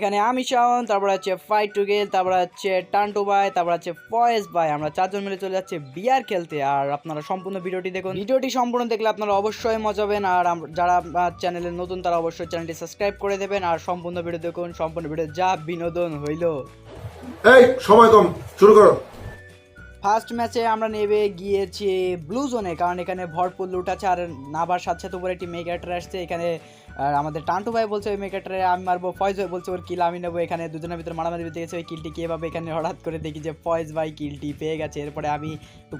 এখানে আমি শাওন তারপর আছে ফাইট টু গেল তারপর আছে টান্টু ভাই তারপর আছে ফয়েজ ভাই আমরা চারজন মিলে চলে যাচ্ছে বিয়ার খেলতে। আর আপনারা সম্পূর্ণ ভিডিওটি দেখুন। ভিডিওটি সম্পূর্ণ দেখলে আপনারা অবশ্যই মজা পাবেন। আর যারা চ্যানেলে নতুন তারা অবশ্যই চ্যানেলটি সাবস্ক্রাইব করে দেবেন। আর সম্পূর্ণ ভিডিও দেখুন। সম্পূর্ণ ভিডিও যা বিনোদন হইল। এই সময় কম। শুরু করো। ফার্স্ট ম্যাচে আমরা নেবে গিয়েছি ব্লু জোনে কারণ এখানে ভরপুর লুট আছে। আর নাবার সাথে সাথে উপরে একটি মেগাটার আসছে এখানে আর আমাদের টান্টু ভাই বলছে ওই মেগাটারে আমি মারবো ফয়েজ ভাই বলছে, ওর কিল আমি নেব এখানে। দুজনের ভিতরে মারামারি পেতে গেছে, ওই কিলটি কীভাবে এখানে হঠাৎ করে দেখি যে ফয়েজ ভাই কিলটি পেয়ে গেছে। এরপরে আমি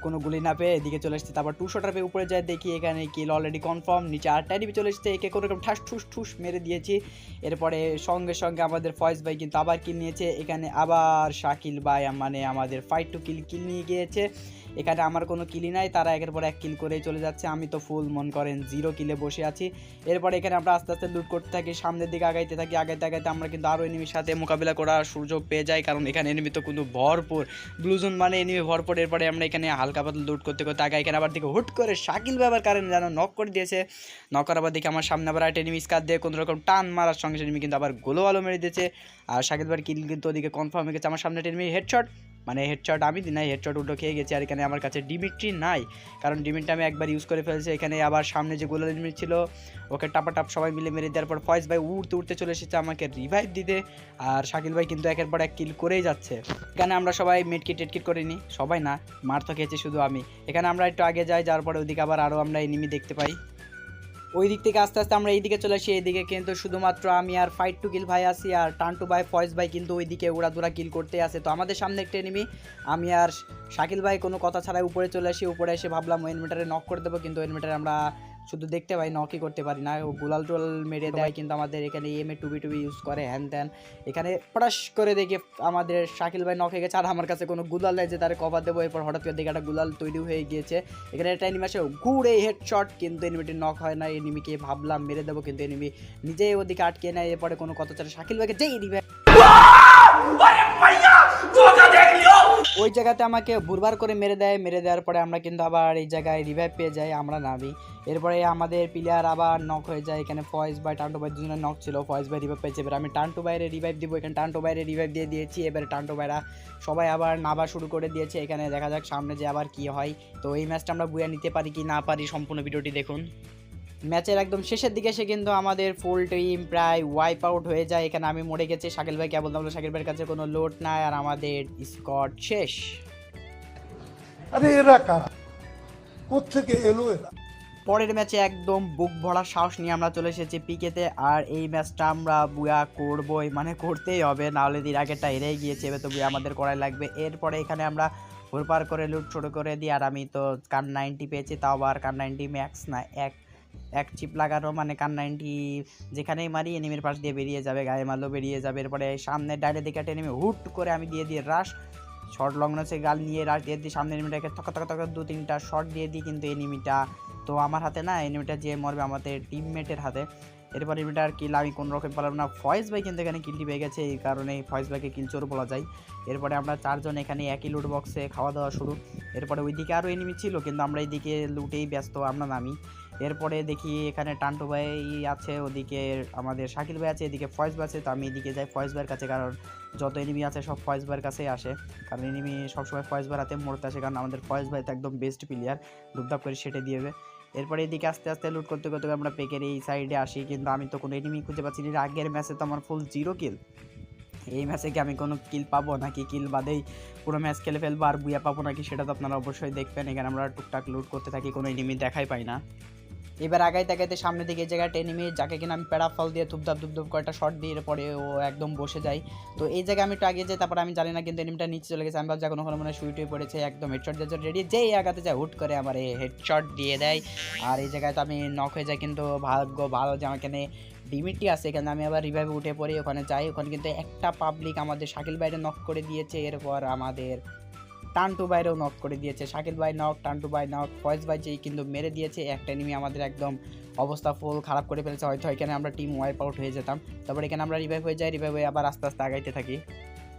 কোনো গুলি না পেয়ে এদিকে চলে এসেছি। তারপর টু শটার পেয়ে উপরে যায় দেখি এখানে কিল অলরেডি কনফার্ম নিচে আটটা ডিবি চলে এসেছে। একে কোনো রকম ঠাস ঠুস ঠুস মেরে দিয়েছি। এরপরে সঙ্গে সঙ্গে আমাদের ফয়েজ ভাই কিন্তু আবার কিল নিয়েছে। এখানে আবার শাকিল ভাই মানে আমাদের ফাইট টু কিল কিল নিয়ে গিয়েছে। এখানে আমার কোনো কিলি নাই, তারা একের পর এক কিল করেই চলে যাচ্ছে। আমি তো ফুল মন করেন জিরো কিলে বসে আছি। এরপরে এখানে আমরা আস্তে আস্তে লুট করতে থাকি, সামনের দিকে আগাইতে থাকি, আগাইতে আগাইতে আমরা কিন্তু আরও এনিমির সাথে মোকাবিলা করার সুযোগ পেয়ে যাই, কারণ এখানে এনিমি তো কিন্তু ভরপুর। ব্লুজুন মানে এনিমি ভরপুর, এরপরে আমরা এখানে হালকা পাতল লুট করতে করতে আগে এখানে আবার দিকে হুট করে শাকিল ব্যাপার কারণ যেন নক করে দিয়েছে। নক করার দেখি আমার সামনে আবার একটা এনিমি স্কার দিয়ে কোনো রকম টান মারার সঙ্গে এনিমি কিন্তু আবার গোলো আলো মেরে দিয়েছে। আর শাকিল ভাইয়ের কিল কিন্তু ওদিকে কনফার্ম হয়ে গেছে, আমার সামনে একটা এনিমি হেডশট মানে হেডশট আমি নাই হেডশট উল্টো খেয়ে গেছি আর এখানে আমার কাছে ডিমিট্রি নাই। কারণ ডিমিটটা আমি একবার ইউজ করে ফেলেছি, এখানে আবার সামনে যে গোলাল ডিমিট ছিল, ওকে টাপা টাপ সবাই মিলে মেরে দেওয়ার পর ফয়েজ ভাই উড়তে উড়তে চলে এসেছে আমাকে রিভাইভ দিতে আর শাকিল ভাই কিন্তু একের পর এক কিল করেই যাচ্ছে। এখানে আমরা সবাই মেডকিট টেটকিট করিনি সবাই না, মার তো খেয়েছি শুধু আমি। এখানে আমরা একটু আগে যাই যার পরে ওদিকে আবার আরও আমরা এনিমি দেখতে পাই। ওই দিক থেকে আস্তে আস্তে আমরা এইদিকে চলে আসি এইদিকে কিন্তু শুধুমাত্র আমি আর ফাইট টু কিল ভাই আসি আর টান টু ভাই ফয়েজ ভাই কিন্তু ওইদিকে উড়াদুরা কিল করতে আসে তো আমাদের সামনে একটা এনিমি আমি আর শাকিল ভাই কোনো কথা ছাড়াই উপরে চলে আসি, উপরে এসে ভাবলাম ওয়েনমিটারে নক করে দেবো, কিন্তু ওয়েনমিটারে আমরা শুধু দেখতে পাই নকই করতে পারি না। গুলাল টুলাল মেরে দেয়, কিন্তু আমাদের এখানে এম এ টুবি টুবি ইউজ করে হ্যান ত্যান। এখানে পটাশ করে দেখে আমাদের শাকিল ভাই হয়ে গেছে, আর আমার কাছে কোনো গুলাল নেই যে তার কভার দেবো। এরপর হঠাৎ করে দেখে একটা গুলাল তৈরি হয়ে গিয়েছে। এখানে একটা এনিমি আসে ঘুরে হেডশট কিন্তু এনিমিটি নক হয় না। এনিমিকে ভাবলাম মেরে দেবো, কিন্তু এনিমি নিজেই ওদিকে আটকে নেয়। এরপরে কোনো কথা ছাড়া শাকিল ভাইকে যেই দিবে। ওই জায়গাতে আমাকে ভুরবার করে মেরে দেয়, মেরে দেওয়ার পরে আমরা কিন্তু আবার এই জায়গায় রিভাইভ পেয়ে যাই, আমরা নামি। এরপরে আমাদের প্লেয়ার আবার নক হয়ে যায়, এখানে ফয়েজ বাই টান্টু বাই দুজনের নক ছিল ফয়েজ বাই রিভাইভ পেয়েছে। এবার আমি টান্টু বাইরে রিভাইভ দিব, এখানে টান্টু বাইরে রিভাইভ দিয়ে দিয়েছি, এবারে টান্টু বাইরা সবাই আবার নাবা শুরু করে দিয়েছে। এখানে দেখা যাক সামনে যে আবার কি হয়। তো এই ম্যাচটা আমরা বুয়া নিতে পারি কি না পারি সম্পূর্ণ ভিডিওটি দেখুন। ম্যাচের একদম শেষের দিকে এসে কিন্তু আমাদের ফুল টিম প্রায় ওয়াইপ আউট হয়ে যায়। এখানে আমি মরে গেছি। শাকিল ভাই কেবল বললাম শাকিল ভাইয়ের কাছে কোনো লোড নাই আর আমাদের স্কট শেষ। আরে এরা কারা? কোথেকে এলো এরা? পরের ম্যাচে একদম বুক ভরা সাহস নিয়ে আমরা চলে এসেছি পিকেতে। আর এই ম্যাচটা আমরা বুয়া করবই মানে করতেই হবে। নাহলে দিন আগেরটা হেরেই গিয়েছে এবার তো বুয়া আমাদের করাই লাগবে। এরপরে এখানে আমরা হুরপার করে লুট ছোট করে দিই। আর আমি তো কান নাইনটি পেয়েছি তাও আবার কান নাইনটি ম্যাক্স না এক এক চিপ লাগানো মানে কান নাইনটি যেখানেই মারি এনিমির পাশ দিয়ে বেরিয়ে যাবে, গায়ে মারলেও বেরিয়ে যাবে। এরপরে সামনে ডাইরে দিকে একটা এনিমি হুট করে আমি দিয়ে দিই রাশ শর্ট লং রেঞ্জে গাল নিয়ে রাশ দিয়ে দিই। সামনে এনিমিটাকে থকা থকা থকা দু, তিনটা শর্ট দিয়ে দিই কিন্তু এনিমিটা তো আমার হাতে না এনিমিটা যে মরবে আমাদের টিমমেটের হাতে। এরপর এনিমিটার কিল আমি কোনো রকম পেলাম না। ফয়েজ ভাই কিন্তু এখানে কিলটি পেয়ে গেছে, এই কারণে ফয়েজ ভাইকে কিল চোর বলা যায়। এরপরে আমরা চারজন এখানে একই লুট বক্সে খাওয়া দাওয়া শুরু। এরপরে ওইদিকে আরও এনিমি ছিল, কিন্তু আমরা এইদিকে লুটেই ব্যস্ত, আমরা নামি। এরপরে দেখি এখানে টান্টু ভাই আছে, ওদিকে আমাদের শাকিল ভাই আছে, এদিকে ফয়েজ ভাই আছে, তো আমি এদিকে যাই ফয়েজ ভাইয়ের কাছে, কারণ যত এনিমি আছে সব ফয়েজ ভাইয়ের কাছেই আসে। কারণ এনিমি সবসময় ফয়েজ ভাইয়ের হাতে মরতে আসে, কারণ আমাদের ফয়েজ ভাই তো একদম বেস্ট প্লেয়ার ধুপধাপ করে সেটে দিয়ে দেবে। এরপরে এদিকে আস্তে আস্তে লুট করতে করতে আমরা পেকের এই সাইডে আসি, কিন্তু আমি তো কোনো এনিমি খুঁজে পাচ্ছি না। আগের ম্যাচে তো আমার ফুল জিরো কিল এই ম্যাচে কি আমি কোনো কিল পাবো নাকি কিল বাদেই পুরো ম্যাচ খেলে ফেলব আর বুয়া পাবো নাকি, সেটা তো আপনারা অবশ্যই দেখবেন। এখানে আমরা টুকটাক লুট করতে থাকি, কোনো এনিমি দেখাই পাই না। এবার আগাইতে আগাইতে সামনে দিকে এই জায়গাটা এনিমি যাকে কিনা আমি প্যারা ফল দিয়ে ধুপধাপ ধুপধাপ কয়েকটা শট দিয়ে পরে ও একদম বসে যায়। তো এই জায়গায় আমি একটু আগে যাই, তারপর আমি জানি না কিন্তু এনিমিটা নিচে চলে গেছে। আমি ভাবছি কোনো কোনো মনে হয় শুইট হয়ে পড়েছে, একদম হেডশট দিয়ে রেডি যেই আগাতে যায়, হুট করে আমার এই হেডশট দিয়ে দেয়। আর এই জায়গায় তো আমি নক হয়ে যাই, কিন্তু ভাগ্য ভালো যে আমার এখানে ডিমিটি আছে। এখানে আমি আবার রিভাইভ উঠে পড়ি, ওখানে যাই। ওখানে কিন্তু একটা পাবলিক আমাদের শাকিল বাইরে নক করে দিয়েছে, এরপর আমাদের টান্টু বাইরেও নক করে দিয়েছে। শাকিল ভাই নক টান্টু ভাই নক ফয়েজ ভাই যেই কিন্তু মেরে দিয়েছে, একটা নিমি আমাদের একদম অবস্থা ফুল খারাপ করে ফেলেছে। হয়তো এখানে আমরা টিম ওয়াইপ আউট হয়ে যেতাম। তারপর এখানে আমরা রিভাইভ হয়ে যাই রিভাইভ হয়ে আবার আস্তে আস্তে আগাইতে থাকি।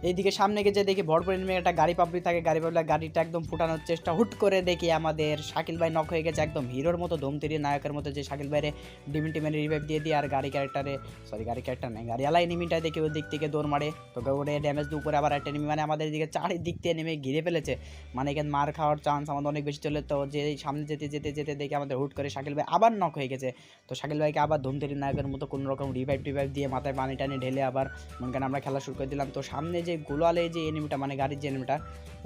এইদিকে সামনে গিয়ে দেখি ভরপুর এনিমি একটা গাড়ি পাবলিক থাকে, গাড়ি পাবলিক গাড়িটা একদম ফুটানোর চেষ্টা, হুট করে দেখি আমাদের শাকিল ভাই নক হয়ে গেছে একদম হিরোর মতো, দমতিরি নায়কের মতো যে শাকিল ভাইরে ডিমিন টিমের রিভাইভ দিয়ে দিয়ে আর গাড়ি ক্যারেক্টারে সরি গাড়ি ক্যারেক্টার নেই গাড়ি আলা এনিমিটা দেখে ওই দিক থেকে দৌড় মারে, তো ওরে ড্যামেজ দিয়ে উপরে আবার একটা এনিমি মানে আমাদের এদিকে চারিদিক থেকে নেমে ঘিরে ফেলেছে মানে এখানে মার খাওয়ার চান্স আমাদের অনেক বেশি চলে, তো যে সামনে যেতে যেতে যেতে দেখে আমাদের হুট করে শাকিল ভাই আবার নক হয়ে গেছে, তো শাকিল ভাইকে আবার ধুমতেরি নায়কের মতো কোনো রকম রিভাইভ টিভাইভ দিয়ে মাথায় পানি টানি ঢেলে আবার, মনে আমরা খেলা শুরু করে দিলাম, তো সামনে যে গোলালে যে এনিমিটা মানে গাড়ির যে এনিমিটা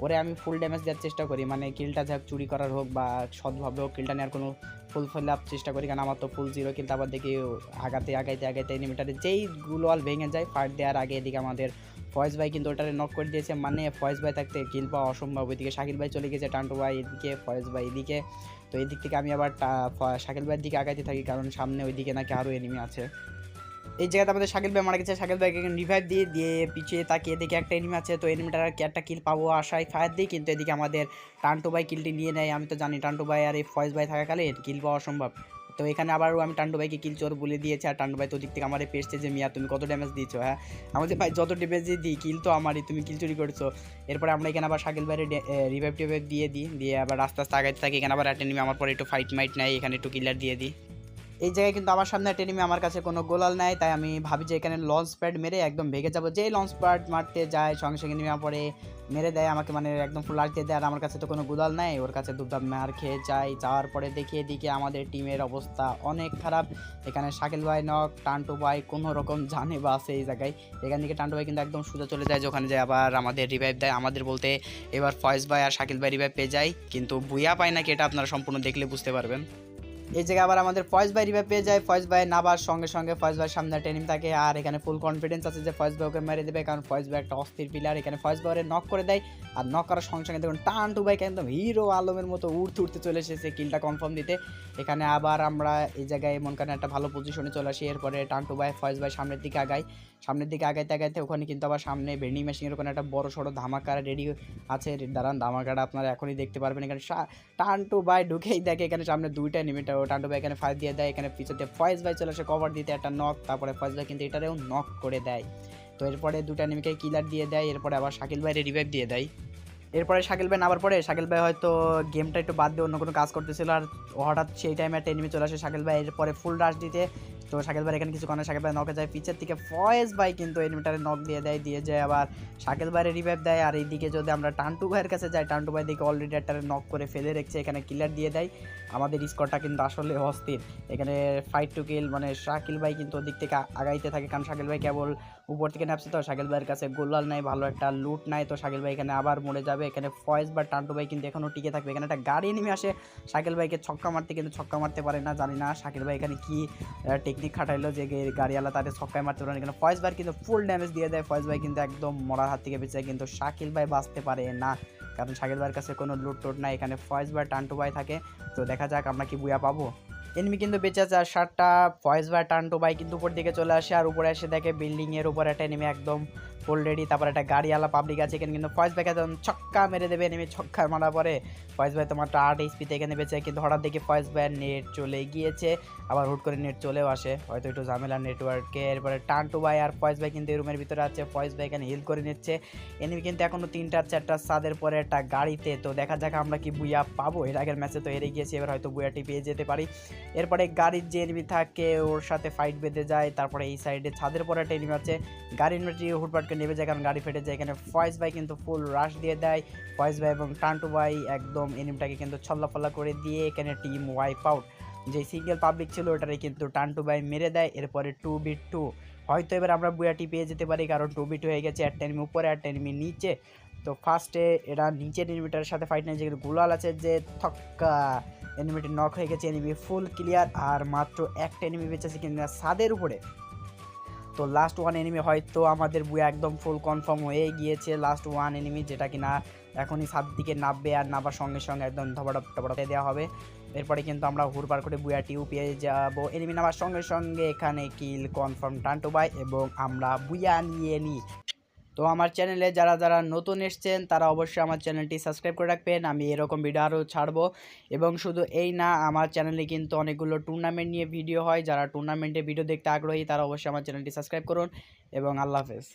ওরে আমি ফুল ড্যামেজ দেওয়ার চেষ্টা করি। মানে কিলটা যাক, চুরি করার হোক বা সৎভাবে হোক, কিলটা নেওয়ার কোনো ফুল ফিল আপ চেষ্টা করি। কারণ আমার তো ফুল জিরো কিন্তু আবার দেখি আগাতে, আগাইতে আগাইতে এনিমিটারে যেই গুলোয়াল ভেঙে যায় ফাইট দেওয়ার আগে এদিকে আমাদের ফয়েজ ভাই কিন্তু ওটারে নক করে দিয়েছে। মানে ফয়েজ ভাই থাকতে কিল পাওয়া অসম্ভব। ওইদিকে শাকিল ভাই চলে গেছে, টান্টু ভাই এদিকে, ফয়েজ ভাই এদিকে। তো এই দিক থেকে আমি আবার শাকিল ভাইয়ের দিকে আগাইতে থাকি, কারণ সামনে ওইদিকে নাকি আরও এনিমি আছে। এই জায়গাতে আমাদের শাকিল ভাই মারা গেছে। শাকিল ভাইকে রিভাইভ দিয়ে দিয়ে পিছিয়ে তাকিয়ে দেখে একটা এনিমি আছে, তো এনিমিটার একটা কিল পাবো আশায় ফায়ার দিই, কিন্তু এদিকে আমাদের টান্টু ভাই কিলটি নিয়ে নেয়। আমি তো জানি টান্টু ভাই আর এই ফয়েজ ভাই থাকাকালে কিল পাওয়া অসম্ভব। তো এখানে আবারও আমি টান্টু ভাইকে কিল চোর বলে দিয়েছি, আর টান্টু ভাই তো দিক থেকে আমার পেয়েছে যে মিয়া তুমি কত ড্যামেজ দিয়েছ হ্যাঁ? আমাদের ভাই যত ড্যামেজ দিই কিল তো আমারই, তুমি কিল চুরি করেছ। এরপরে আমরা এখানে আবার শাকিল ভাইয়ের রিভাইভ টিভাইভ দিয়ে দিই, দিয়ে আবার আস্তে আস্তে আগাইতে থাকি। এখানে আবার এনিমি আমার পরে একটু ফাইট মাইট নেয়, এখানে একটু কিলার দিয়ে দিই। এই জায়গায় কিন্তু আমার সামনে enemy আমার কাছে কোনো গোলাল নাই, তাই আমি ভাবি যে এখানে লঞ্চ প্যাড মেরে একদম ভেগে যাব। যেই লঞ্চ প্যাড মারতে যায়, সঙ্গে সঙ্গে নেমে পরে মেরে দেয়, আমাকে মানে একদম ফুল লাট দিয়ে দেয়, আর আমার কাছে তো কোনো গোলাল নাই, ওর কাছে দুধাম মার খেয়ে যায়, যাওয়ার পরে দেখি এদিকে আমাদের টিমের অবস্থা অনেক খারাপ। এখানে শাকিল ভাই নক টান্টু ভাই কোনো রকম জানে বা আছে এই জায়গায়। এখান থেকে টান্টু ভাই কিন্তু একদম সোজা চলে যায়, যে ওখানে যায় আবার আমাদের রিভাইভ দেয়। আমাদের বলতে এবার ফয়েজ ভাই আর শাকিল ভাই রিভাইভ পেয়ে যায়, কিন্তু বুয়া পায় নাকি এটা আপনারা সম্পূর্ণ দেখলে বুঝতে পারবেন। এই জায়গায় আবার আমাদের ফয়েজ ভাই রিভাইভ পেয়ে যায়। ফয়েজ ভাই নাবার সঙ্গে সঙ্গে ফয়েজ ভাইয়ের সামনে টেনিম থাকে আর এখানে ফুল কনফিডেন্স আছে যে ফয়েজ ভাই ওকে মেরে দেবে কারণ ফয়েজ ভাই একটা অস্থির প্লেয়ার এখানে ফয়েজ ভাই নক করে দেয় আর নক করার সঙ্গে সঙ্গে দেখুন টান টু বাইক একদম হিরো আলমের মতো উড়তে উঠতে চলে এসেছে কিলটা কনফার্ম দিতে। এখানে আবার আমরা এই জায়গায় মন কানে একটা ভালো পজিশনে চলে আসি, এরপরে টান টু বাই ফয়েজ ভাই সামনের দিকে আগাই সামনের দিকে আগাইতে আগাইতে ওখানে কিন্তু আবার সামনে ভেন্ডিং মেশিনের ওখানে একটা বড় সড়ো ধামাকা রেডি আছে। দাঁড়ান, ধামাকাটা আপনারা এখনই দেখতে পারবেন। এখানে সা- টান্টু ভাই ঢুকেই দেখে এখানে সামনে দুইটা নিমিটা টান্টু ভাই এখানে ফাইভ দিয়ে দেয়, এখানে পিছতে ফয়েজ বাই চলে আসে কভার দিতে একটা নক তারপরে ফয়েজ ভাই কিন্তু এটারেও নক করে দেয়। তো এরপরে দুটা নিমিকে কিলার দিয়ে দেয়, এরপরে আবার শাকিল ভাইয়ের রিভাইভ দিয়ে দেয়। এরপরে শাকিল ভাই নামার পরে শাকিল ভাই হয়তো গেমটা একটু বাদ দিয়ে অন্য কোনো কাজ করতেছিল, আর হঠাৎ সেই টাইমে একটা এনিমি চলে আসে, শাকিল ভাই এরপরে ফুল রাশ দিতে তো শাকিল ভাই এখানে কিছু কারণে শাকিল ভাই নকে যায় পিছের দিকে ফয়েজ ভাই কিন্তু এনিমিটারে নক দিয়ে দেয়, দিয়ে যায় আবার শাকিল ভাইয়ের রিভাইভ দেয়। আর এইদিকে যদি আমরা টান্টু ভাইয়ের কাছে যাই, টান্টু ভাই দিকে অলরেডি একটা নক করে ফেলে রেখেছে, এখানে কিলার দিয়ে দেয়। আমাদের স্কোরটা কিন্তু আসলে অস্থির। এখানে ফাইট টু কিল মানে শাকিল ভাই কিন্তু ওদিক থেকে আগাইতে থাকে, কারণ শাকিল ভাই কেবল উপর থেকে নামছে তো, শাকিল ভাইয়ের কাছে গোলাল নাই, ভালো একটা লুট নাই, তো শাকিল ভাই এখানে আবার মরে যাবে। এখানে ফয়েজ বা টান্টু ভাই কিন্তু এখনও টিকে থাকবে। এখানে একটা গাড়ি নেমে আসে, শাকিল ভাইকে ছক্কা মারতে, কিন্তু ছক্কা মারতে পারে না, জানি না শাকিল ভাই এখানে কি টেকনিক খাটাইলো যে গাড়িওয়ালা তাদের ছক্কায় মারতে পারে না। এখানে ফয়েজ ভাই কিন্তু ফুল ড্যামেজ দিয়ে দেয়, ফয়েজ ভাই কিন্তু একদম মরার হাত থেকে বেঁচে যায়, কিন্তু শাকিল ভাই বাঁচতে পারে না। কারণ শাকিল ভাইয়ের কাছে কোনো লুট টুট নাই, এখানে ফয়েজ ভাই, টান্টু ভাই থাকে। তো দেখা যাক আমরা কি বুয়া পাবো। এনিমি কিন্তু বেঁচে আছে, আর সাতটা ফয়েজ ভাই, টান্টু ভাই কিন্তু উপর দিকে চলে আসে, আর উপরে এসে দেখে বিল্ডিংয়ের উপর একটা এনিমি একদম ফুল রেডি তারপর একটা গাড়িওয়ালা পাবলিক আছে, এখানে কিন্তু ফয়েজ ভাইকে একদম ছক্কা মেরে দেবে এনিমি ছক্কা মারা পরে ফয়েজ ভাই তোমার আট এইচপিতে এখানে বেঁচে, কিন্তু হঠাৎ দেখি ফয়েজ ভাইয়ের নেট চলে গিয়েছে, আবার হুট করে নেট চলেও আসে, হয়তো একটু ঝামেলা নেটওয়ার্কে এরপরে টান্টু ভাই আর ফয়েজ ভাই কিন্তু এই রুমের ভিতরে আছে, ফয়েজ ভাই এখানে হিল করে নিচ্ছে এনিমি কিন্তু এখনও তিনটা, চারটা, সাদের পরে একটা গাড়িতে, তো দেখা যাক আমরা কি বুয়া পাবো, এর আগের ম্যাচে তো হেরে গিয়েছি, এবার হয়তো বুয়াটি পেয়ে যেতে পারি, এরপরে গাড়ির যে এনিমি থাকে, ওর সাথে ফাইট বেঁধে যায়, তারপরে এই সাইডে ছাদের পরে একটা এনিমি আছে, গাড়ির মেটি হুটপাটকে নেমে যায়, কারণ গাড়ি ফেটে যায়। এখানে ফয়েজ ভাই কিন্তু ফুল রাশ দিয়ে দেয়। ফয়েজ ভাই এবং টান্টু ভাই একদম এনিমিটাকে কিন্তু ছল্লাফল্লা করে দিয়ে এখানে টিম ওয়াইপ আউট যে সিঙ্গেল পাবলিক ছিল, ওটারে কিন্তু টান্টু ভাই মেরে দেয়। এরপরে টু বি টু হয়তো এবার আমরা বুয়াটি পেয়ে যেতে পারি, কারণ টু বি টু হয়ে গেছে, একটা এনিমি উপরে, একটা এনিমি নিচে। তো ফার্স্টে এরা নিচের এনিমিটার সাথে ফাইট নেয় যেগুলো গুলাল আছে, যে থক্কা। এনিমিটি নক হয়ে গেছে এনিমি ফুল ক্লিয়ার আর মাত্র একটা এনিমি বেঁচে আছে কিনা ছাদের উপরে। তো লাস্ট ওয়ান এনিমি হয়তো আমাদের বুয়া একদম ফুল কনফার্ম হয়ে গিয়েছে লাস্ট ওয়ান এনিমি যেটা কি না এখনই সাত দিকে নাববে আর নাবার সঙ্গে সঙ্গে একদম ধবাডপ ধপাটা দেওয়া হবে। এরপরে কিন্তু আমরা হুড় পার করে বুয়া টিউ পেয়ে যাব। এনিমি নামার সঙ্গে সঙ্গে এখানে কিল কনফার্ম টান্টু বাই এবং আমরা বুয়া নিয়ে নিই। তো আমার চ্যানেলে যারা যারা নতুন এসছেন, তারা অবশ্যই আমার চ্যানেলটি সাবস্ক্রাইব করে রাখবেন। আমি এরকম ভিডিও আরও ছাড়বো। এবং শুধু এই না, আমার চ্যানেলে কিন্তু অনেকগুলো টুর্নামেন্ট নিয়ে ভিডিও হয়। যারা টুর্নামেন্টে ভিডিও দেখতে আগ্রহী, তারা অবশ্যই আমার চ্যানেলটি সাবস্ক্রাইব করুন। এবং আল্লাহ হাফেজ।